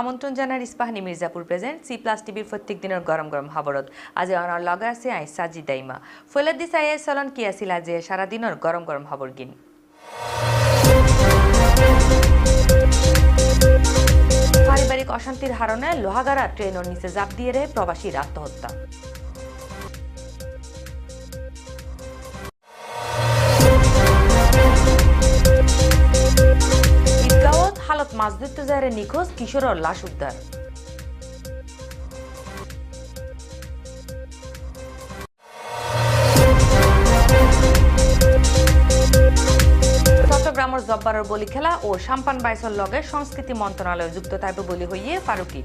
আমন্ত্রণ জানার Ispahani Mirzapur present C plus টিভির প্রত্যেক দিনের গরম গরম খবরত আজি অনার লগে আছে আই সাজি দাইমা। ফৈলাদ দিস আই চলন কি আছিল আজি সারাদিনের গরম গরম খবর গিন? পারিবারিক অশান্তির হারণে লোহাগাড়া ট্রেনের নিচে জাপ দিয়ে রে প্রবাসীর আত্মহত্যা। হালত মাছ ধরতে যায় নিখোঁজ লাশ উদ্ধার। চট্টগ্রামের জব্বারের বলি খেলা ও সাম্পান বাইসর লগে সংস্কৃতি মন্ত্রণালয় যুক্ত থাকবে বলি হইয়ে ফারুকি।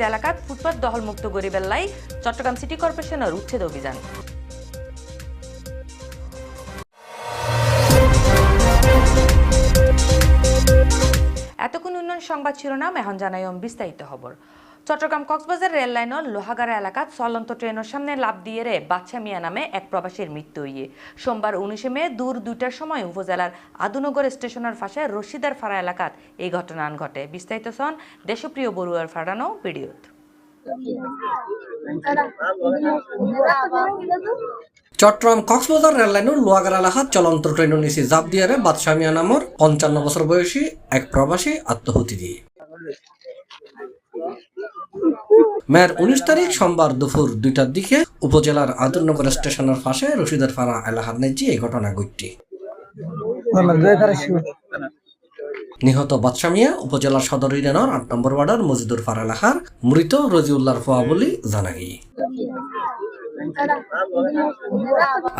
ব্রিজ এলাকাত ফুটপাত দহলমুক্ত গরিবের লাই চট্টগ্রাম সিটি কর্পোরেশনের উচ্ছেদ অভিযান। এতক্ষণ উন্নয়ন সংবাদ শিরোনাম, এখন জানাই বিস্তারিত খবর। চট্টগ্রাম কক্সবাজার রেল লাইনের লোহাগাড়া এলাকাত চলন্ত ট্রেনের সামনে লাভ দিয়ে রে বাচ্চা মিয়া নামে এক প্রবাসীর মৃত্যু। হইয়ে সোমবার উনিশে মে দূর দুইটার সময় উপজেলার আদুনগর স্টেশনের পাশে রশিদার ফাড়া এলাকাত এই ঘটনা ঘটে। বিস্তারিত সন দেশপ্রিয় বড়ুয়ার ফাড়ানো ভিডিওত। চট্টগ্রাম কক্সবাজার রেললাইনের লোয়াগার এলাকাত চলন্ত ট্রেনের নিচে জাপ দিয়ারে বাদশাহ মিয়া নামর পঞ্চান্ন বছর বয়সী এক প্রবাসী আত্মহতি দিয়ে। মেয়ের উনিশ তারিখ সোমবার দুপুর দুইটার দিকে উপজেলার আদুরনগর স্টেশনের পাশে রশিদার ফারা এলাকার নেজি এই ঘটনা ঘটটি নিহত বাদশাহ মিয়া উপজেলার সদর ইউনিয়নের আট নম্বর ওয়ার্ডের মজিদুর ফার এলাকার মৃত রজিউল্লাহর ফোয়া বলে জানা গিয়ে।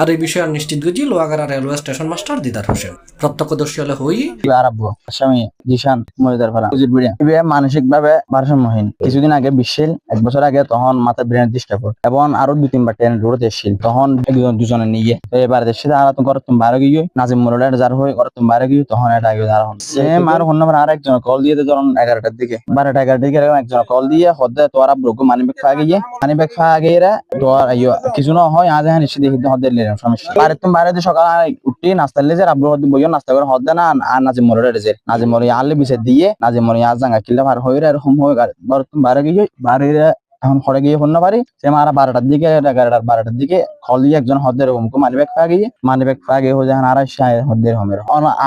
আর এই বিষয়ে নিশ্চিত গুজি Lohagara railway station master Didar Hossain. প্রত্যক্ষদর্শী হলে হই। আরব্য স্বামী জিশান মহিদার ভাড়া উজির বিড়িয়া ইবে মানসিক ভাবে ভারসাম্যহীন। কিছুদিন আগে বিশ্বিল এক বছর আগে তখন মাথা ব্রেন ডিস্টার্ব এবং আরও দুই তিনবার ট্রেন রোড এসেছিল। তখন একজন দুজনে নিয়ে তো এবার দেশে ঘর তুমি বাইরে গিয়ে নাজিম মোরলে যার হয়ে ঘর তুমি বাইরে গিয়ে তখন এটা আগে হন সেম আর নম্বর আর একজন কল দিয়ে ধরুন এগারোটার দিকে। বারোটা এগারোটার দিকে এরকম একজন কল দিয়ে হদ্দে তোর আব্রুক মানি ব্যাগ ফা গিয়ে মানি ব্যাগ ফা গিয়ে তোর কিছু না হয় আজ হ্যাঁ নিশ্চিত হদ্দের নিলাম সমস্যা। বাইরে তুমি বাইরে সকাল উঠি নাস্তা লিজে আব্রু হদ্দি বইও নাস্তা করে হদ না আর নাজিম মরে রেজে নাজিম মরে আলে বিছে দিয়ে, নাজিম মরে আজ জাঙ্গা কিলা ভার হয়ে গেল বর গিয়ে এখন খড়ে গিয়ে ফোন পারি সে মারা বারোটার দিকে এগারোটার বারোটার দিকে, খল দিয়ে একজন হদ্দের হুমকু মানি ব্যাগ পা গিয়ে মানি ব্যাগ পা গিয়ে হয়ে আর হদ্দের হোমের।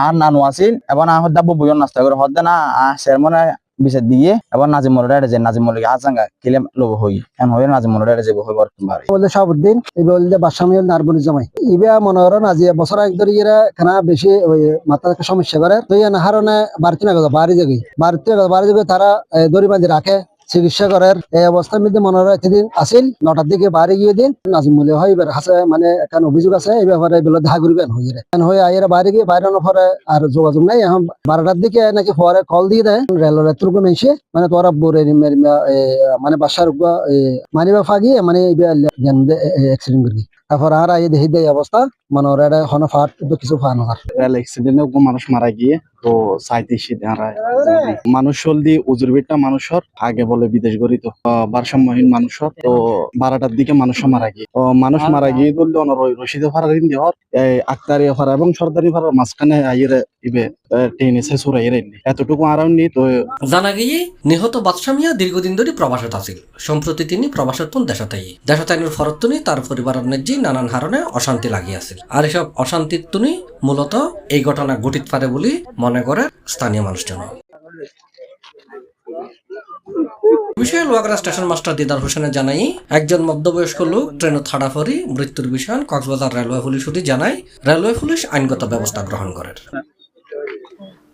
আর নানু আসিল এবং আর হদ্দা বইও নাস্তা করে, হদ্দে না সের মনে বিচার দিয়ে আবার নাজিম রেড়ে যায় নাজিম মোরলে আজাঙ্গা খেলে লোব হই। এখন হয়ে নাজিম মোরলে যাব হই বর্তমান বাড়ি। বলতে শাহাবুদ্দিন এই বলতে বাসামি নারবুল জামাই। ইবে মনে হরো না যে বছর এক ধরে এরা খানা বেশি ওই মাথা সমস্যা করে। তো ইয়ান হারণে বাড়তি না বাড়ি যাবি। বাড়তি বাড়ি যাবে তারা দড়ি বাঁধি রাখে। চিকিৎসা করার এই অবস্থার মধ্যে মনে হয় এতদিন আসিল, নটার দিকে বাইরে গিয়ে দিন নাজিম বলে, হয়, এবার হাসে মানে একটা অভিযোগ আছে, এই ব্যাপারে এগুলো দেখা করবেন হয়ে রে। হয়ে আইয়ের বাইরে গিয়ে বাইরে পরে আর যোগাযোগ নাই। এখন বারোটার দিকে নাকি পরে কল দিয়ে দেয়। রেলের তুর্গ মেশে মানে তোরা বোরে মানে বাসার মানিবা ফাগিয়ে মানে এক্সিডেন্ট করি তারপর আর আই দেখি দেয় অবস্থা মানে ওরা এটা হন ফাট কিছু ফান হওয়ার রেল অ্যাক্সিডেন্টে মানুষ মারা গিয়ে, তো সাঁত্রিশে দাঁড়ায়। মানুষ হলদি উজুর বিটটা মানুষের, আগে বলে বিদেশ গড়িত ভারসাম্যহীন মানুষের, তো বারোটার দিকে মানুষ মারা গিয়ে মানুষ মারা গিয়ে বললে অনর রশিদে ফারা ঋণ দেওয়ার এই আক্তারি ফারা এবং সরকারি ফারার মাঝখানে আইরে পারে বলে মনে করে স্থানীয় মানুষজন বিষয়ে লোয়াগড়া স্টেশন মাস্টার দিদার হোসেনের জানাই, একজন মধ্যবয়স্ক লোক ট্রেনে থাড়াফরি মৃত্যুর বিষয়ে কক্সবাজার রেলওয়ে পুলিশ জানায়, রেলওয়ে পুলিশ আইনগত ব্যবস্থা গ্রহণ করে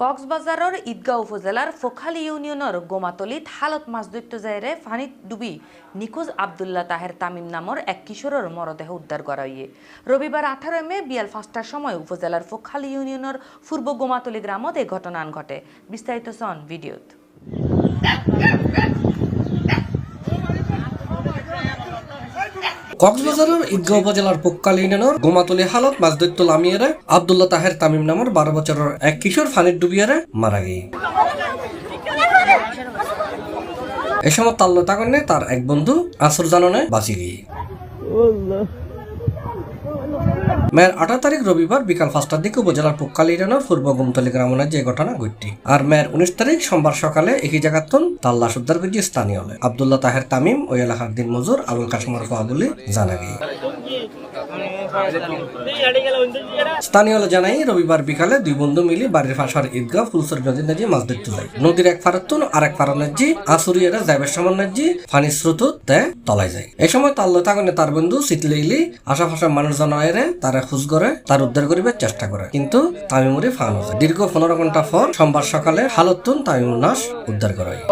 কক্সবাজারের ঈদগাঁও উপজেলার ফোখালি ইউনিয়নের গোমাতলিত হালত মাছ দৈত্য জায়রে ফানিত ডুবি নিখোঁজ আবদুল্লাহ তাহের তামিম নামর এক কিশোরের মরদেহ উদ্ধার করা হইয়ে রবিবার আঠারো মে বিয়াল পাঁচটার সময় উপজেলার ফোখালি ইউনিয়নের পূর্ব গোমাতলি গ্রামত এই ঘটনা ঘটে। বিস্তারিত সন ভিডিওত কক্সবাজারের ঈদগাঁও উপজেলার পোক্কাল ইউনিয়নের গোমাতলি হালত মাছদৈত্য লামিয়ারে আবদুল্লাহ তাহের তামিম নামের বারো বছরের এক কিশোর ফানির ডুবিয়ারে মারা গিয়ে এ সময় তাল্লতা তাকনে তার এক বন্ধু আসর জাননে বাঁচি গিয়ে মেয়ের আঠারো তারিখ রবিবার বিকাল পাঁচটার দিকে উপজেলার পুক্কালি ইরানোর পূর্ব গুমতলি গ্রামে যে ঘটনা ঘটটি আর মেয়ের উনিশ তারিখ সোমবার সকালে একই জায়গাতন লাশ উদ্ধার করছে স্থানীয় আবদুল্লাহ তাহের তামিম ওই এলাকার দিন মজুর, আবুল কাশিমর ফাহ বলে জানা গিয়ে স্থানীয় জানাই রবিবার বিকালে দুই বন্ধু মিলে বাড়ির পাশার ঈদগাহ ফুলসর নদীর নাজি মাছ ধরতে যায়। নদীর এক ফারাতুন আর এক ফারার নাজি আসুরিয়ারা যাইবার সামান নাজি ফানি স্রোত তে তলায় যায়। এই সময় তাল্লো তার বন্ধু আশাপাশা মানুষজন আয়রে তারা খোঁজ করে তার উদ্ধার করিবার চেষ্টা করে। কিন্তু তামিমুরি ফান হচ্ছে দীর্ঘ পনেরো ঘণ্টা পর সোমবার সকালে হালতুন তামিমুর নাশ উদ্ধার করা হয়।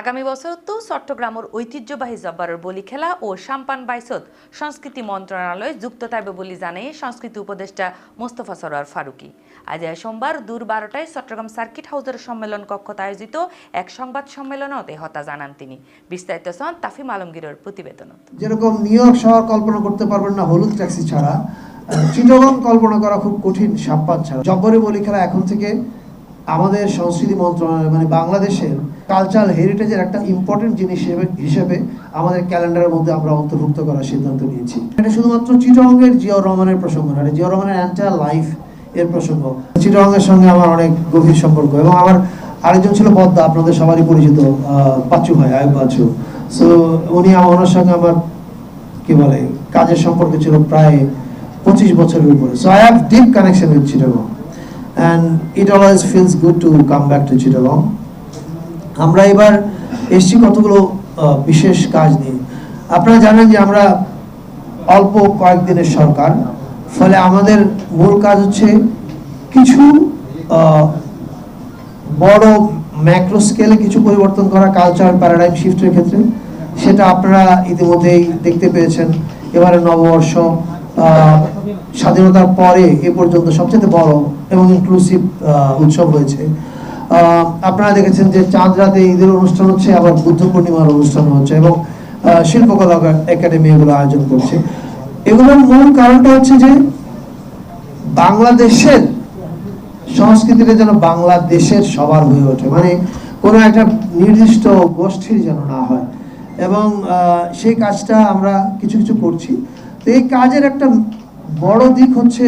আগামী বছর তো চট্টগ্রামের ঐতিহ্যবাহী জব্বারের বলি খেলা ও সাম্পান বাইসত সংস্কৃতি মন্ত্রণালয় যুক্ত থাকবে বলে জানিয়ে সংস্কৃতি উপদেষ্টা মোস্তফা সরোয়ার ফারুকি। আজ সোমবার দূর বারোটায় চট্টগ্রাম সার্কিট হাউসের সম্মেলন কক্ষতে আয়োজিত এক সংবাদ সম্মেলনত এ হতা জানান তিনি। বিস্তারিত সন তাফিম আলমগীরের প্রতিবেদনত। যেরকম নিউ ইয়র্ক শহর কল্পনা করতে পারবেন না হলুদ ট্যাক্সি ছাড়া চিটাগং কল্পনা করা খুব কঠিন সাপ্পাত ছাড়া। জব্বরে বলি খেলা এখন থেকে আমাদের সংস্কৃতি মন্ত্রণালয় মানে বাংলাদেশের কালচারাল হেরিটেজের একটা ইম্পর্টেন্ট জিনিস হিসেবে আমাদের ক্যালেন্ডারের মধ্যে আমরা অন্তর্ভুক্ত করার সিদ্ধান্ত নিয়েছি। এটা শুধুমাত্র চিটাগংয়ের জিয়াউর রহমানের প্রসঙ্গ না জিয়াউর রহমানের এন্টায়ার লাইফ এর প্রসঙ্গ। চিটাগংয়ের সঙ্গে আমার অনেক গভীর সম্পর্ক এবং আমার আরেকজন ছিল পদ্মা, আপনাদের সবারই পরিচিত পাচ্চু ভাই, আয়ুব পাচ্চু। সো উনি আমার ওনার সঙ্গে আমার, কি বলে, কাজের সম্পর্ক ছিল প্রায় পঁচিশ বছরের উপরে। So I have deep connection with Chittagong and it always feels good to come back to Chittagong আমরা এবার এসছি কতগুলো বিশেষ কাজ নিয়ে। আপনারা জানেন যে আমরা অল্প কয়েকদিনের সরকার, ফলে আমাদের মূল কাজ হচ্ছে কিছু বড় ম্যাক্রো স্কেলে কিছু পরিবর্তন করা কালচার প্যারাডাইম শিফটের ক্ষেত্রে। সেটা আপনারা ইতিমধ্যেই দেখতে পেয়েছেন। এবারে নববর্ষ স্বাধীনতার পরে এ পর্যন্ত সবচেয়ে বড় এবং ইনক্লুসিভ উৎসব হয়েছে। আপনারা দেখেছেন যে চাঁদ রাতে ঈদের অনুষ্ঠান হচ্ছে, আবার বুদ্ধ পূর্ণিমার অনুষ্ঠান হচ্ছে এবং শিল্পকলা একাডেমি এগুলো আয়োজন করছে। এগুলোর মূল কারণটা হচ্ছে যে বাংলাদেশের সংস্কৃতিটা যেন বাংলাদেশের সবার হয়ে ওঠে। মানে কোনো একটা নির্দিষ্ট গোষ্ঠীর যেন না হয়। এবং সেই কাজটা আমরা কিছু কিছু করছি। তো এই কাজের একটা বড় দিক হচ্ছে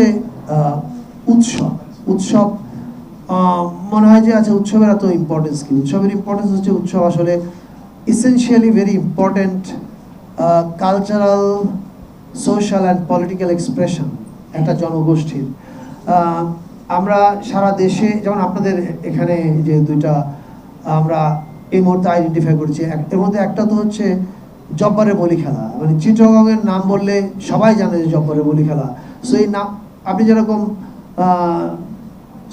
উৎসব। উৎসব মনে হয় যে আচ্ছা উৎসবের এত ইম্পর্টেন্স কি? উৎসবের ইম্পর্টেন্স হচ্ছে উৎসব আসলে essentially very important cultural social and political expression একটা জনগোষ্ঠীর। আমরা সারা দেশে, যেমন আপনাদের এখানে যে দুইটা, আমরা এই মুহূর্তে আইডেন্টিফাই করছি। এর মধ্যে একটা তো হচ্ছে জব্বারে বলি খেলা। মানে চিটগংয়ের নাম বললে সবাই জানে যে জব্বারে বলি খেলা। সো এই নাম, আপনি যেরকম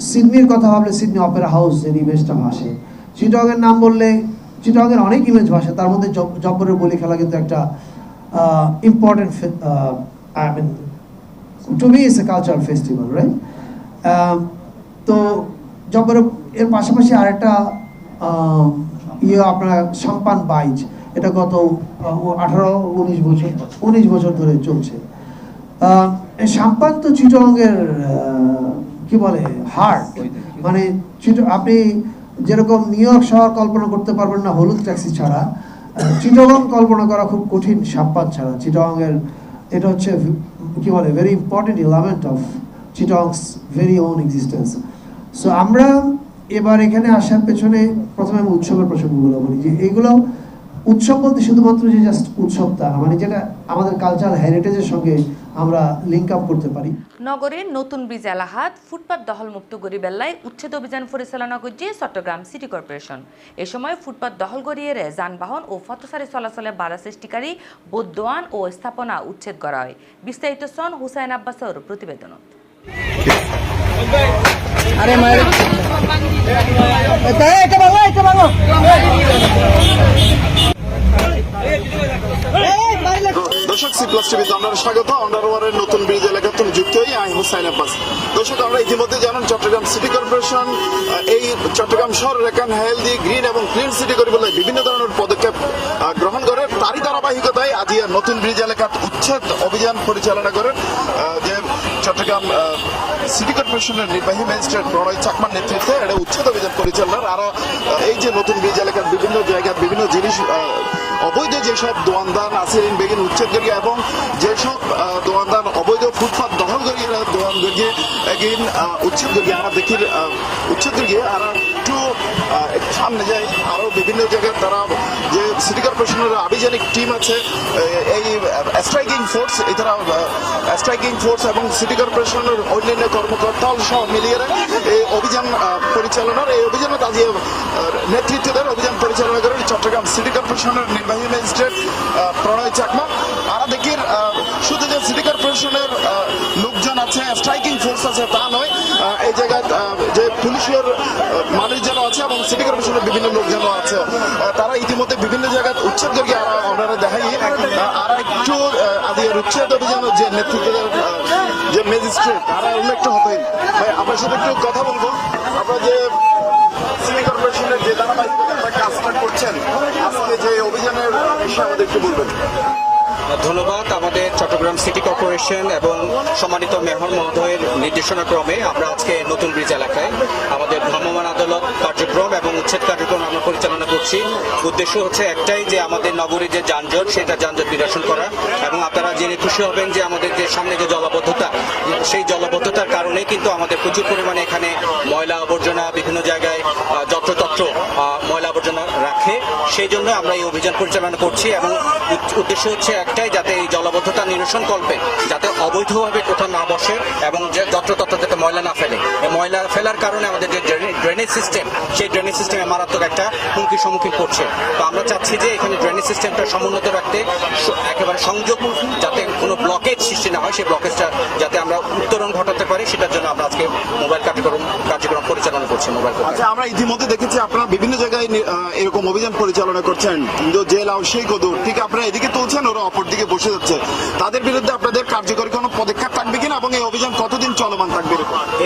সিডনির কথা ভাবলে সিডনি অপেরা হাউস এর ইমেজটা ভাসে। চিটগংয়ের নাম বললে চিটগংয়ের অনেক ইমেজ ভাসে, তার মধ্যে জব- জব্বরের বলি খেলা কিন্তু একটা important I mean to me is a cultural festival right তো জব্বর এর পাশাপাশি আরেকটা ইয়ে আপনার, সম্পান বাইচ এটা গত আঠারো উনিশ বছর উনিশ বছর ধরে চলছে। আহ, এই সাম্পান তো চিটংয়ের কি বলে হার্ট মানে আপনি যেরকম নিউ ইয়র্ক শহর কল্পনা করতে পারবেন না হলুদ ট্যাক্সি ছাড়া চিটগং কল্পনা করা খুব কঠিন সাম্পান ছাড়া। চিটগংয়ের এটা হচ্ছে কি বলে very important element of Chittagong's very own existence so আমরা এবার এখানে আসার পেছনে প্রথমে আমি উৎসবের প্রসঙ্গগুলো বলি যে এগুলো উৎসব বলতে শুধুমাত্র যে জাস্ট উৎসব তা মানে যেটা আমাদের কালচারাল হেরিটেজের সঙ্গে আমরা লিঙ্ক আপ করতে পারি। নগরীর নতুন ব্রিজ এলাহাত ফুটপাত দখলমুক্ত গড়ি বেল্লায় উচ্ছেদ অভিযান পরিচালনা করছে চট্টগ্রাম সিটি কর্পোরেশন এ সময় ফুটপাত দখল গড়িয়ে যানবাহন ও পথচারী চলাচলে বাধা সৃষ্টিকারী বদোয়ান ও স্থাপনা উচ্ছেদ করা হয়। বিস্তারিত সন হুসাইন আব্বাসর প্রতিবেদনত দর্শক সি প্লাস টিভিতে আপনারা স্বাগত। আন্ডারওয়ারের নতুন ব্রিজ এলাকাতুন যুক্ত হই হুসাইন আব্বাস দর্শক, আমরা ইতিমধ্যে জানেন চট্টগ্রাম সিটি কর্পোরেশন এই চট্টগ্রাম হেলদি গ্রিন এবং ক্লিন সিটি করে বলে বিভিন্ন ধরনের পদক্ষেপ গ্রহণ করে। তারই ধারাবাহিকতায় আজ নতুন ব্রিজ এলাকাত উচ্ছেদ অভিযান পরিচালনা করেন যে চট্টগ্রাম সিটি কর্পোরেশনের নির্বাহী ম্যাজিস্ট্রেট প্রণয় চাকমার নেতৃত্বে এটা উচ্ছেদ অভিযান পরিচালনার। আরও এই যে নতুন ব্রিজ এলাকার বিভিন্ন জায়গা, বিভিন্ন জিনিস অবৈধ যেসব দোয়ানদান আছে বেগিন উচ্ছেদ করি এবং যেসব দোয়ানদান, অবৈধ ফুটপাত দখল করি এরা দোয়ান করিয়ে এগিন উচ্ছেদ করি আমরা দেখি উচ্ছেদ করিয়ে আর একটু সামনে যাই আরও বিভিন্ন জায়গায় তারা যে সিটি কর্পোরেশনের আভিযানিক টিম আছে এই স্ট্রাইকিং ফোর্স এছাড়া স্ট্রাইকিং ফোর্স এবং সিটি কর্পোরেশনের অন্যান্য কর্মকর্তা সহ মিলিয়ে এই অভিযান পরিচালনার, এই অভিযানে তাজিয়ে নেতৃত্ব দেন অভিযান পরিচালনা করেন চট্টগ্রাম সিটি কর্পোরেশনের নির্বাহী ম্যাজিস্ট্রেট প্রণয় চাকমা। আর দেখি শুধু যে সিটি কর্পোরেশনের লোকজন আছে স্ট্রাইকিং ফোর্স আছে তা নয়। এই জায়গায় যে পুলিশের আহ, মানুষজন আছে এবং সিটি কর্পোরেশনের বিভিন্ন লোকজন আছে। তারা ইতিমধ্যে বিভিন্ন জায়গায় উচ্ছেদ করি আমরা দেখাই আর একটু আদির উচ্ছেদ অভিযান যে নেতৃত্ব দেন, আহ, যে ম্যাজিস্ট্রেট তারা অন্য একটু হবেন ভাই আপনার সাথে একটু কথা বলব। আপনারা যে সিটি কর্পোরেশনের যে ধারাবাহিকতা কাজটা করছেন আজকে যে অভিযানের বিষয়ে আমাদের একটু বলবেন। ধন্যবাদ। আমাদের চট্টগ্রাম সিটি কর্পোরেশন এবং সম্মানিত মেহর মহোদয়ের নির্দেশনা ক্রমে আমরা আজকে নতুন ব্রিজ এলাকায় আমাদের ভ্রাম্যমাণ আদালত কার্যক্রম এবং উচ্ছেদ কার্যক্রম আমরা পরিচালনা করছি। উদ্দেশ্য হচ্ছে একটাই যে আমাদের নগরীর যে যানজট, সেটা যানজট নিরসন করা এবং আপনারা জেনে খুশি হবেন যে আমাদের যে সামনে যে জলাবদ্ধতা, সেই জলাবদ্ধতার কারণে কিন্তু আমাদের প্রচুর পরিমাণে এখানে ময়লা আবর্জনা বিভিন্ন জায়গায় যত্রতত্র ময়লা আবর্জনা রাখে। সেই জন্য আমরা এই অভিযান পরিচালনা করছি এবং উদ্দেশ্য হচ্ছে একটাই যাতে এই জলাবদ্ধতা নিরসন কল্পে, যাতে অবৈধভাবে কোথাও না বসে এবং যে যত্রতত্র যাতে ময়লা না ফেলে। এই ময়লা ফেলার কারণে আমাদের যে ড্রেনেজ সিস্টেম সেই ড্রেনেজ সিস্টেমে মারাত্মক একটা হুমকির সম্মুখীন করছে তো আমরা চাচ্ছি যে এখানে ড্রেনেজ সিস্টেমটা সমুন্নত রাখতে একেবারে সংযোগ যাতে কোনো ব্লকেজ সৃষ্টি না হয়। সেই ব্লকেজটা যাতে আমরা উত্তরণ ঘটাতে পারি, সেটার জন্য আমরা আজকে মোবাইল কার্যক্রম কার্যক্রম পরিচালনা করছি মোবাইল কোর্ট। আচ্ছা আমরা ইতিমধ্যে দেখেছি আপনারা বিভিন্ন জায়গায় এরকম অভিযান পরিচালনা করছেন। জেল আও সেই কদর। ঠিক আপনারা এদিকে তুলছেন ওরা অপর দিকে বসে যাচ্ছে। তাদের বিরুদ্ধে আপনাদের কার্যকরী কোনো পদক্ষেপ থাকবে কিনা এবং এই অভিযান কতদিন চলমান থাকবে?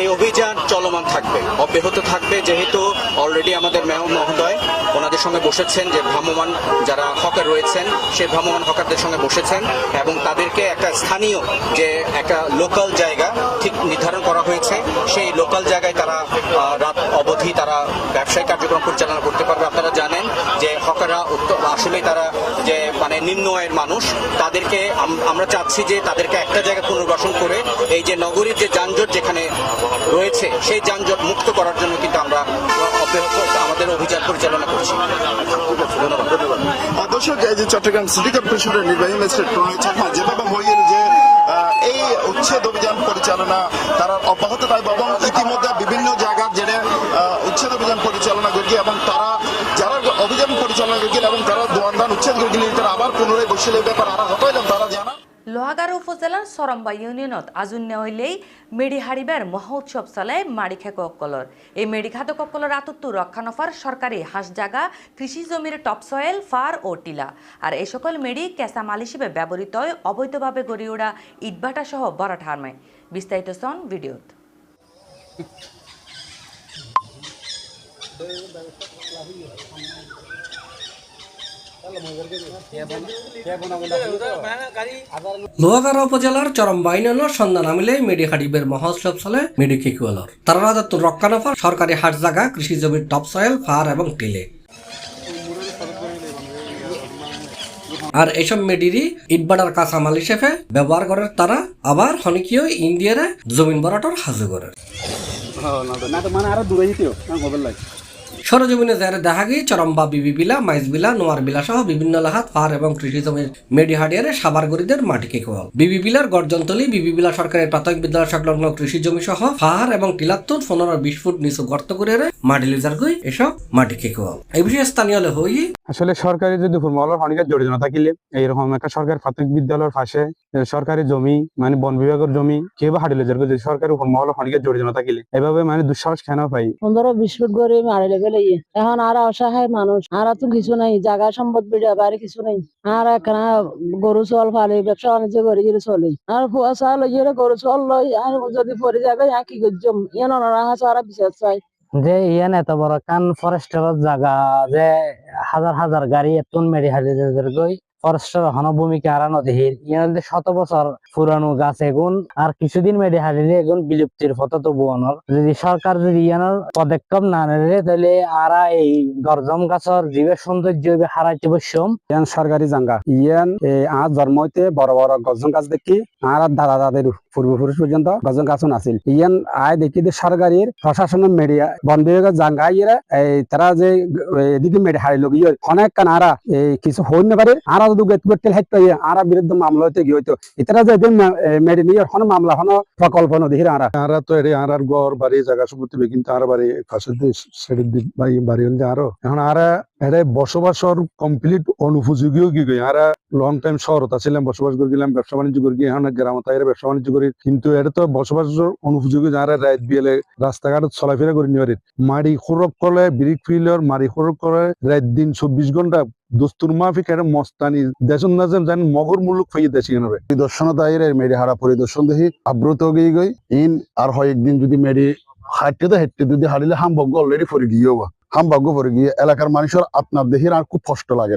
এই অভিযান চলমান থাকবে অব্যাহত থাকবে যেহেতু অলরেডি আমাদের মেয়র মহোদয় ওনাদের সঙ্গে বসেছেন যে ভ্রাম্যমান যারা হকার রয়েছেন সেই ভ্রাম্যমান হকারদের সঙ্গে বসেছেন এবং তাদেরকে একটা স্থানীয় যে একটা লোকাল জায়গা ঠিক নির্ধারণ করা হয়েছে সেই লোকাল জায়গায় তারা রাত অবধি তারা ব্যবসায়িক কার্যক্রম পরিচালনা করতে পারবে। আপনারা জানেন যে হকাররা আসলেই তারা যে মানে নিম্ন আয়ের মানুষ, তাদেরকে আমরা চাচ্ছি যে তাদেরকে একটা জায়গায় পুনর্বাসন করে এই যে নগরীর যে যানজট যেখানে রয়েছে, সেই যানজট মুক্ত করার জন্য কিন্তু আমরা আমাদের অভিযান পরিচালনা করছি। ধন্যবাদ। যে চট্টগ্রাম সিটি কর্পোরেশনের নির্বাহী যেভাবে এই উচ্ছেদ অভিযান পরিচালনা তারা অব্যাহত এবং তারা যারা অভিযান পরিচালনা করি এবং তারা দোয়ানদান উচ্ছেদ করে গেলে তারা আবার পুনরায় বসে ব্যাপার আরা হতাইলাম তারা জানা লোহাগাড়া উপজেলার সরম্বা ইউনিয়নত আজুন্য হইলেই মেডি হারিবার মহা উৎসব চলে মাড়িখেক অকলর এই মেডি খাতক অকলর আতত্তু রক্ষা নফার সরকারি হাঁস জাগা কৃষি জমির টপসয়েল, ফার ও টিলা। আর এই সকল মেডি কেঁচামাল হিসেবে ব্যবহৃত হয়, অবৈধভাবে গড়ে ওঠা ইটভাটা সহ বরাট হারমায় বিস্তারিত সন ভিডিওত। লোহাগাড়া উপজেলার চরম বাইনানোর সন্ধান আমিলে মেডি হাডিবের মহোৎসব চলে মেডি খেকুয়ালর তারা রাজত্ব রক্ষা নফার সরকারি হাট জায়গা কৃষি জমির ফার এবং টিলে আর এসব মেডিরই ইটবাটার কাঁচামাল হিসেবে ব্যবহার করে তারা আবার ইন্ডিয়ারে জমিন বরাটর হাজু করে সরজমিনে যারা দেখা গিয়ে চরম্বা বিবি বিলা মাইজ বিলা নোয়ার বিলা সহ বিভিন্ন লাহাত ফার এবং কৃষি জমির মেডি হাডিয়ারে সাবারগরিদের মাটি কেকুয়াল। বিবি বিলার গর্জনতলি বিবি বিলা সরকারি প্রাথমিক বিদ্যালয় সংলগ্ন কৃষি জমি সহ ফাহার এবং টিলাত্তুন পনেরো বিশ ফুট নিচু গর্ত করে মাটি লিজার গই এসব মাটি কেকুয়াল। এই বিষয়ে স্থানীয় হই। আসলে সরকারি যদি ফুরমলর হনিকা জড়িত না থাকিলে এইরকম একটা সরকারি প্রাথমিক বিদ্যালয়ের পাশে সরকারি জমি মানে বন বিভাগের জমি কেউ হাটিলে যার যদি সরকারি ফুরমলর হনিকা জড়িত না থাকিলে এভাবে মানে দুঃসাহস কেন পাই? পনেরো বিশ ফুট করে মারি ইয়ে এখন আর অসহায় মানুষ, আর তো কিছু নাই, জায়গা সম্পদ বিড়া বাড়ি কিছু নাই। আর একখানা গরু চল ফালে ব্যবসা বাণিজ্য করে গেলে চলে। আর ফুয়া চাল ইয়ে গরু চল লই আর যদি পরে যাবে, আর কি করছম ইয়ে নরা হাস আর বিশেষ চাই। যে ইয়ান এত বড় কান ফরেস্টের জায়গা, যে হাজার হাজার গাড়ি এত মেরি হাজার গই। ফরেস্টের হনভূমিকে হারানো দেহির ইয়ানদের শত বছর পুরানো গাছ এগুন, আর কিছুদিন মেডে হারিলে এগুন বিলুপ্তির পথে তো বুয়ানোর। যদি সরকার যদি ইয়ানোর পদক্ষেপ না নিলে তাহলে আরা এই গরজম গাছের জীবের সৌন্দর্য হারাইতে বসম ইয়ান সরকারি জাঙ্গা। ইয়ান আর জন্ম হইতে বড় বড় গজন গাছ দেখি, আর দাদা দাদের পূর্বপুরুষ পর্যন্ত গজন গাছও নাছিল। ইয়ান, আয় দেখি যে সরকারের প্রশাসনের মেডিয়া বন বিভাগের জাঙ্গা ইয়ে তারা যে, এদিকে মেডি হারিল গিয়ে অনেক কান আরা, এই, কিছু হইন না পারে, আরা যদি বসবাসর কমপ্লিট কি কই আরা লং টাইম শহরত ছিলাম বসবাস করে গেলাম, ব্যবসা বাণিজ্য করে আইরা ব্যবসা বাণিজ্য করি কিন্তু এটা তো বসবাসের অনুপযোগী যারা রাত বিয়েলে রাস্তাঘাট চলাফেরা করে নিবারি মাড়ি খরক করে ব্রিক ফিলর মাড়ি খরক করে রাত দিন চব্বিশ ঘণ্টা দস্তুর মাফিক একটা মস্তানি, দেশন নাজেম জান মগর মুলুক ফাইয়ে দেশি নেবে দর্শন দায়ের এর মেডি হারা পরিদর্শন দেখি আব্রত গই গই, ইন আর হয় একদিন যদি মেডি হাঁটতে তো হেঁটতে যদি হারিলে হামভাগ্য অলরেডি পরে গিয়েও বা হামভাগ্য পরে গিয়ে এলাকার মানুষের আপনার দেহির আর খুব কষ্ট লাগে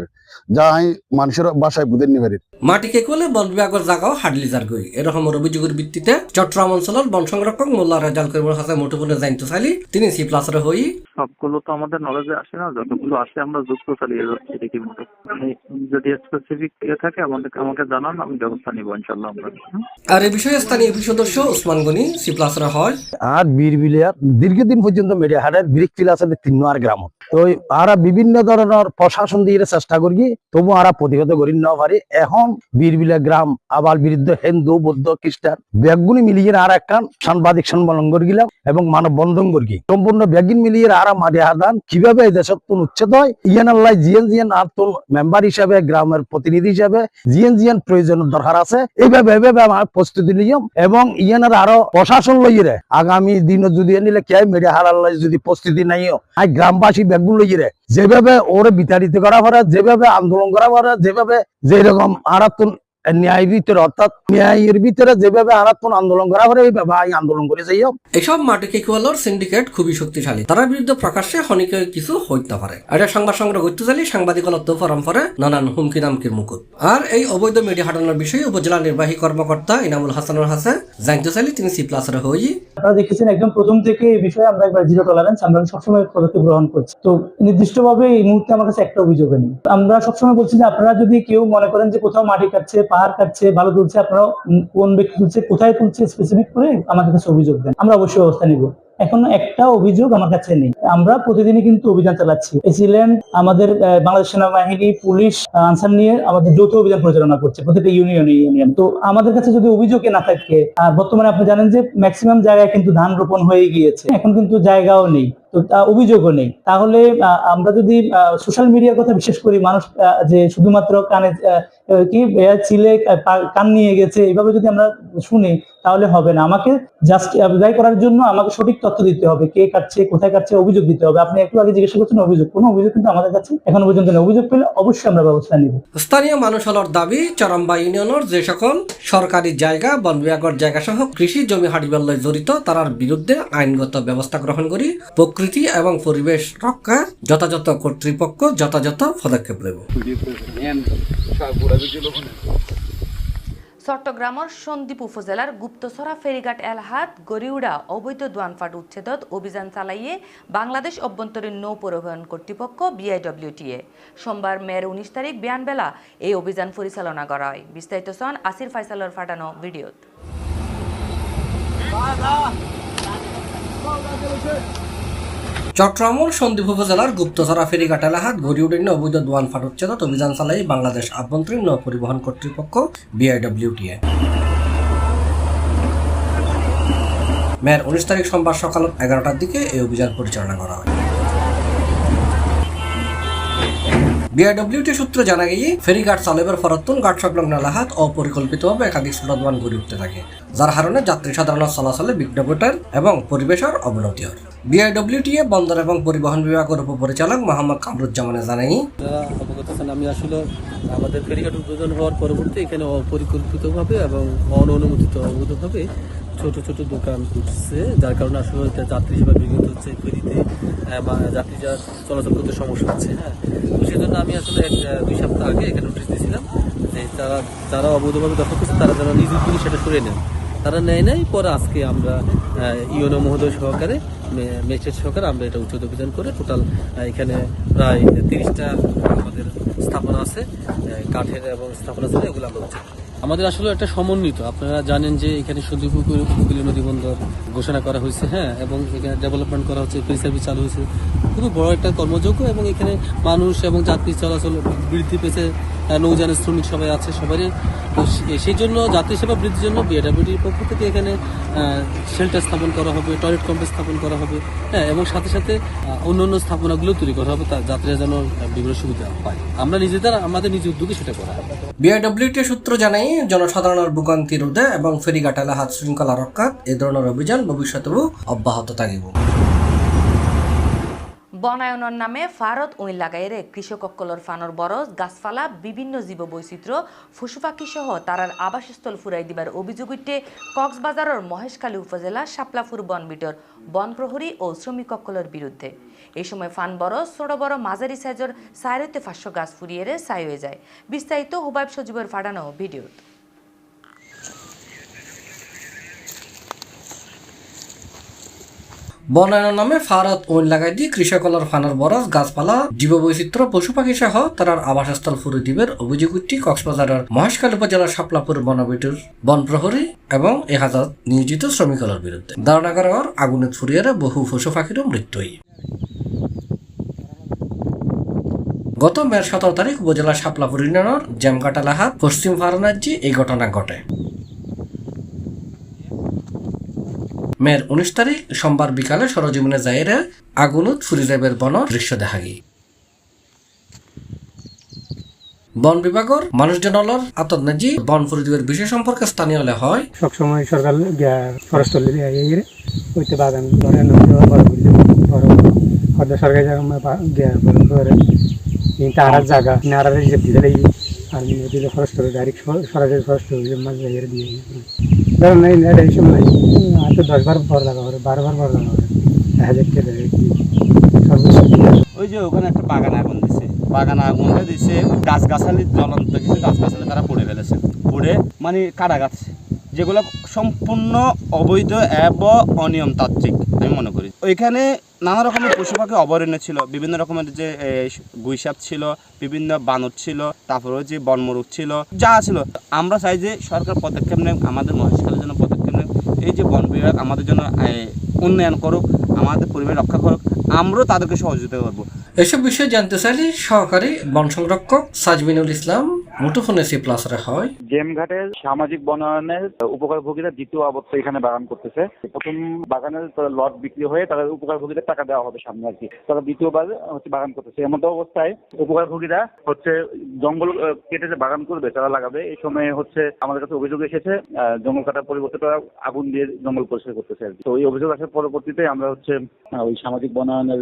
যা আমি মানুষের বাসায় বুধের নিবারি মাটিকে কোলে বন বিভাগের জায়গাও হাডলি যার গই এরকম অভিযোগের ভিত্তিতে চট্টগ্রাম অঞ্চলের বন সংরক্ষক মোল্লা রেজাল করিমের হাতে মুঠোফোনে জানতে চাইলি তিনি সি প্লাসের হই সবগুলো তো আমাদের নলেজে আসে না যতগুলো আসে আমরা যুক্ত চালিয়ে যাচ্ছি রীতিমতো। মানে যদি স্পেসিফিক ইয়ে থাকে আমাদেরকে আমাকে জানান আমি ব্যবস্থা নিবো ইনশাল্লাহ আমরা। আর এ বিষয়ে স্থানীয় ইউপি সদস্য ওসমান গনি সি প্লাসের হয়। আর বীরবিলিয়ার দীর্ঘদিন পর্যন্ত মেডিয়া হাটের ব্রিক ফিল আছে তিন আর গ্রাম তো আরা বিভিন্ন ধরনের প্রশাসন দিয়ে চেষ্টা করি তবু আরা প্রতিহত করি না পারি। এখন বীরবিলা গ্রাম আবার বিরুদ্ধে হিন্দু, বৌদ্ধ, খ্রিস্টান ব্যাগগুলি মিলিয়ে আর একটা সাংবাদিক সম্মেলন করে গেলাম এবং মানব বন্ধন করি সম্পূর্ণ ব্যাগিন মিলিয়ে আরা মাটি হাদান, কীভাবে এই দেশত তুন উচ্ছেদ হয়? ইয়ান আল্লাহ জিএন জিএন আর তুন মেম্বার হিসাবে, গ্রামের প্রতিনিধি হিসাবে জিএন জিএন প্রয়োজন দরকার আছে। এইভাবে এইভাবে আমার প্রস্তুতি নিয়ম এবং ইয়ানের আরও প্রশাসন লইয়ে আগামী দিনে যদি নিলে কে মেডিয়া হারাল যদি প্রস্তুতি নাইও আর গ্রামবাসী ব্যাগগুলো লইয়ে যেভাবে ওরে বিতাড়িত করা পারে যেভাবে আন্দোলন করা পারে যেভাবে যেরকম Arap ন্যায় ভিতরে অর্থাৎ ন্যায়ের ভিতরে যেভাবে আরাতুন আন্দোলন করা পারে এইভাবে আন্দোলন করে যাইও এসব মাটিকে কোয়ালোর সিন্ডিকেট খুবই শক্তিশালী। তার বিরুদ্ধে প্রকাশ্যে হনিকে কিছু হইতে পারে। এটা সংবাদ সংগ্রহ করতে চাইলে সাংবাদিকত্ব ফরম নানান হুমকি দামকির মুকুট। আর এই অবৈধ মিডিয়া হাটানোর বিষয়ে উপজেলা নির্বাহী কর্মকর্তা ইনামুল হাসানুর হাসান জানতে চাইলে তিনি সি প্লাসের হই। আপনারা দেখেছেন একদম প্রথম থেকে এই বিষয়ে আমরা একবার জিরো টলারেন্স আমরা সবসময় পদক্ষেপ গ্রহণ করছি। তো নির্দিষ্টভাবে এই মুহূর্তে আমার কাছে একটা অভিযোগ নেই। আমরা সবসময় বলছি যে আপনারা যদি কেউ মনে করেন যে কোথাও মাটি কাটছে পাহাড় কাটছে, ভালো তুলছে আপনারা কোন ব্যক্তি তুলছে, কোথায় তুলছে স্পেসিফিক করে আমাদের কাছে অভিযোগ দেন। আমরা অবশ্যই ব্যবস্থা নিব। এখনও একটা অভিযোগ আমার কাছে নেই। আমরা প্রতিদিনই কিন্তু অভিযান চালাচ্ছি। এসিলেন আমাদের বাংলাদেশ সেনাবাহিনী, পুলিশ আনসার নিয়ে আমাদের যৌথ অভিযান পরিচালনা করছে প্রত্যেকটা ইউনিয়ন ইউনিয়ন। তো আমাদের কাছে যদি অভিযোগে না থাকে, আর বর্তমানে আপনি জানেন যে ম্যাক্সিমাম জায়গায় কিন্তু ধান রোপণ হয়ে গিয়েছে। এখন কিন্তু জায়গাও নেই। তো অভিযোগও নেই। তাহলে আমরা যদি সোশ্যাল মিডিয়ার কথা বিশেষ করি, মানুষ যে শুধুমাত্র কানে কি ছিলে কান নিয়ে গেছে এইভাবে যদি আমরা শুনি তাহলে হবে না। আমাকে জাস্ট অ্যাপ্লাই করার জন্য আমাকে সঠিক তথ্য দিতে হবে। কে কাটছে কোথায় কাটছে অভিযোগ দিতে হবে। আপনি একটু আগে জিজ্ঞাসা করছেন অভিযোগ। কোনো অভিযোগ কিন্তু আমাদের কাছে এখনও পর্যন্ত নেই। অভিযোগ পেলে অবশ্যই আমরা ব্যবস্থা নিব। স্থানীয় মানুষ হলর দাবি চরম্বা ইউনিয়নের যে সকল সরকারি জায়গা বন বিভাগের জায়গা সহ কৃষি জমি হাড়িবেল্লায় জড়িত তার বিরুদ্ধে আইনগত ব্যবস্থা গ্রহণ করি প্রকৃতি এবং পরিবেশ রক্ষা যথাযথ কর্তৃপক্ষ যথাযথ পদক্ষেপ নেব। চট্টগ্রামের সন্দ্বীপ উপজেলার গুপ্তছড়া ফেরিঘাট এলহাত গড়িউড়া অবৈধ দোয়ানফাট উচ্ছেদত অভিযান চালাইয়ে বাংলাদেশ অভ্যন্তরীণ নৌ পরিবহন কর্তৃপক্ষ বিআইডব্লিউটিএ সোমবার মেয়ের উনিশ তারিখ বিয়ানবেলা এই অভিযান পরিচালনা করা হয় বিস্তারিত সন আসির ফাইসালর ফাটানো ভিডিওত চট্টগ্রামের সন্দীপ উপজেলার গুপ্তধারা ফেরিঘাট এলাহাত উঠেন অবৈধ দোয়ান ফাট উচ্ছেদত অভিযান চালাই বাংলাদেশ আভ্যন্তরীণ নৌ পরিবহন কর্তৃপক্ষ, বিআইডব্লিউটিএ। মেয়ের উনিশ তারিখ সোমবার সকাল এগারোটার দিকে এই অভিযান পরিচালনা করা হয়। বিআইডব্লিউটি সূত্রে জানা গিয়ে ফেরিঘাট চালবের ফরতুন ঘাট সংলগ্ন এলাহাত অপরিকল্পিতভাবে একাধিক স্লোদওয়ান গড়ে উঠতে থাকে, যার কারণে যাত্রী সাধারণ চলাচলে বিঘ্ন ঘটার এবং পরিবেশের অবনতি হয়। বিআইডব্লিউটিএ বন্দর এবং পরিবহন বিভাগের উপপরিচালক মোহাম্মদ কামরুজ্জামানে জানাই অবগত আমি আসলে আমাদের ফেরিঘাট উদ্বোধন হওয়ার পরবর্তী এখানে অপরিকল্পিতভাবে এবং অননুমোদিত অবৈধভাবে ছোট ছোট দোকান উঠছে যার কারণে আসলে যাত্রী সেবা বিঘ্নিত হচ্ছে ফেরিতে যাত্রী যা চলাচল করতে সমস্যা হচ্ছে হ্যাঁ তো সেজন্য আমি আসলে এক, দুই সপ্তাহ আগে এখানে নোটিশ দিয়েছিলাম যে তারা যারা অবৈধভাবে দখল করছে তারা যেন নিজ উদ্যোগে সেটা সরে নেন তারা নেয় নাই পরে আজকে আমরা ইউনো মহোদয় সহকারে ম্যাজিস্ট্রেট সহকারে আমরা এটা উচ্ছেদ অভিযান করে টোটাল এখানে প্রায় তিরিশটা আমাদের স্থাপনা আছে কাঠের এবং স্থাপনা আছে এগুলো আমরা করি। আমাদের আসলে একটা সমন্বিত। আপনারা জানেন যে এখানে সন্দীপুকুর উপকূলীয় নদী বন্দর ঘোষণা করা হয়েছে হ্যাঁ এবং এখানে ডেভেলপমেন্ট করা হচ্ছে ফ্রি সার্ভিস চালু হয়েছে। খুবই বড় একটা কর্মযোগ্য এবং এখানে মানুষ এবং যাত্রী চলাচল বৃদ্ধি পেয়েছে। নৌযানের শ্রমিক সবাই আছে, সবারই। সেই জন্য যাত্রী সেবা বৃদ্ধির জন্য বিএডাব্লিউডির পক্ষ থেকে এখানে শেল্টার স্থাপন করা হবে টয়লেট কমপ্লেক্স স্থাপন করা হবে হ্যাঁ এবং সাথে সাথে অন্য অন্য স্থাপনাগুলো তৈরি করা হবে যাত্রীরা যেন বিভিন্ন সুবিধা পায়। আমরা নিজেদের, আমাদের নিজ উদ্যোগে সেটা করা হবে। বিআইডব্লিউটি সূত্র জানাই জনসাধারণের ভোগান্তি রোধে এবং ফেরিঘাটালে হাত শৃঙ্খলা রক্ষা এই ধরনের অভিযান ভবিষ্যতেও অব্যাহত থাকিব। বনায়নের নামে ফারত উইন লাগাইরে কৃষককলর ফানর বরজ, গাছপালা, বিভিন্ন জীব বৈচিত্র্য পশু পাখি সহ তারার আবাসস্থল ফুরাই দিবার অভিযোগ উঠে কক্সবাজারের মহেশখালী উপজেলা শাপলাফুর বনবিটর বন প্রহরী ও শ্রমিককলর বিরুদ্ধে। এই সময় ফান বড় ছোট বড় মাঝারি সাইজর সাইরতে ফাঁসশো গাছ ফুরিয়ে সাই হয়ে যায়। বিস্তারিত হুবাইব সজীবের ফাটানো ভিডিও বনায়নের নামে ফারত ওইন লাগাই দিয়ে কৃষকলর ফানার বরজ, গাছপালা, জীববৈচিত্র্য, পশু পাখি সহ তার আবাসস্থল ফুরে দিবের অভিযোগ উঠি কক্সবাজারের মহেশখাল উপজেলার শাপলাপুর বনবিটুর বন প্রহরী এবং এক হাজার নিয়োজিত শ্রমিকলের বিরুদ্ধে। ধারণা করা আগুনে ফুরিয়ারে বহু পশু পাখিরও মৃত্যুই। গত মের সতেরো তারিখ উপজেলা শাপলাপুর ইউনিয়নের জ্যামকাটা পশ্চিম ফারানাজ্জি এই ঘটনা ঘটে। মের উনিশ তারিখ সোমবার বিকালে সরজীবনে যাইরে আগুনত ফুরিদেবের বন দৃশ্য দেখা গিয়ে। বন বিভাগের মানুষজনলর আতনাজি বন ফুরিদেবের বিষয় সম্পর্কে স্থানীয় হলে হয়। সবসময় সরকার ফরেস্ট ওইতে বাগান ধরে বড় বড় হয়তো সরকারি তার জায়গা নারা রিজার্ভ দিতে লাগবে আর নদীতে ফরেস্ট ডাইরেক্ট সরাসরি ফরেস্ট জায়গায় দিয়ে ধরুন নেই নেট এই সময় আর তো দশবার লাগা করে বারবার বড় লাগা করে দেখা যাচ্ছে ওই যে ওখানে একটা বাগান আগুন দিছে। বাগান আগুনটা দিছে গাছ গাছালি জ্বলন্ত কিছু গাছ গাছালি তারা পড়ে ফেলেছে। পড়ে মানে কাটা গাছ যেগুলো সম্পূর্ণ অবৈধ এবং অনিয়মতান্ত্রিক ওইখানে নানা রকমের পশু পাখি অভয়ারণ্য ছিল। বিভিন্ন রকমের যে গুইসাপ ছিল, বিভিন্ন বানর ছিল, তারপরে যে বনমরুক ছিল, যা ছিল। আমরা চাই যে সরকার পদক্ষেপ নেয় আমাদের মহেশখালের জন্য পদক্ষেপ নেয় এই যে বন বিভাগ আমাদের জন্য উন্নয়ন করুক, আমাদের পরিবেশ রক্ষা করুক, আমরাও তাদেরকে সহযোগিতা করব। এসব বিষয়ে জানতে চাইলে সহকারী বন সংরক্ষক সাজমিনুল ইসলাম মুঠোফোনে সি প্লাসরে হয়। জেমঘাটের সামাজিক বনায়নের উপকারভোগীরা দ্বিতীয় আবর্ত এখানে বাগান করতেছে। প্রথম বাগানের লট বিক্রি হয়ে তাদের উপকারভোগীদের টাকা দেওয়া হবে সামনে আর কি। তারা দ্বিতীয়বার হচ্ছে বাগান করতেছে। এমন অবস্থায় উপকারভোগীরা হচ্ছে জঙ্গল কেটে যে বাগান করবে, তারা লাগাবে। এই সময় হচ্ছে আমাদের কাছে অভিযোগ এসেছে জঙ্গল কাটার পরিবর্তে তারা আগুন দিয়ে জঙ্গল পরিষ্কার করতেছে আর কি। তো এই অভিযোগ আসার পরবর্তীতে আমরা হচ্ছে ওই সামাজিক বনায়নের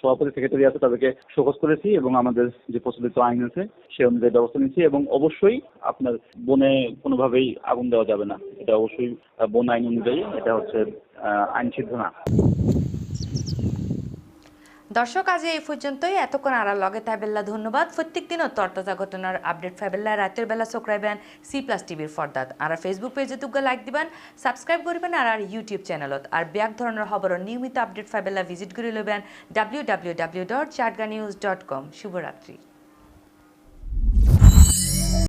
সভাপতি সেক্রেটারি আছে, তাদেরকে শোকজ করেছি এবং আমাদের যে প্রচলিত আইন আছে, সে অনুযায়ী ব্যবস্থা নিচ্ছি এবং অবশ্যই আপনার বনে কোনোভাবেই আগুন দেওয়া যাবে না। এটা অবশ্যই বন আইন অনুযায়ী এটা হচ্ছে আইন সিদ্ধ না। দর্শক, আজ এই পর্যন্তই। এতক্ষণ আর লগে থাইবেল্লা ধন্যবাদ। প্রত্যেক দিনও তরতাজা ঘটনার আপডেট ফাইবেল্লা রাতের বেলা চক্রাইবেন সি প্লাস টিভির ফর্দাত। আর ফেসবুক পেজে তুগ্গা লাইক দিবেন সাবস্ক্রাইব করবেন আর আর ইউটিউব চ্যানেলত আর ব্যাক ধরনের খবরের নিয়মিত আপডেট ফাইবেল্লা ভিজিট করে লবেন W W W dot Chatga news dot com শুভরাত্রি।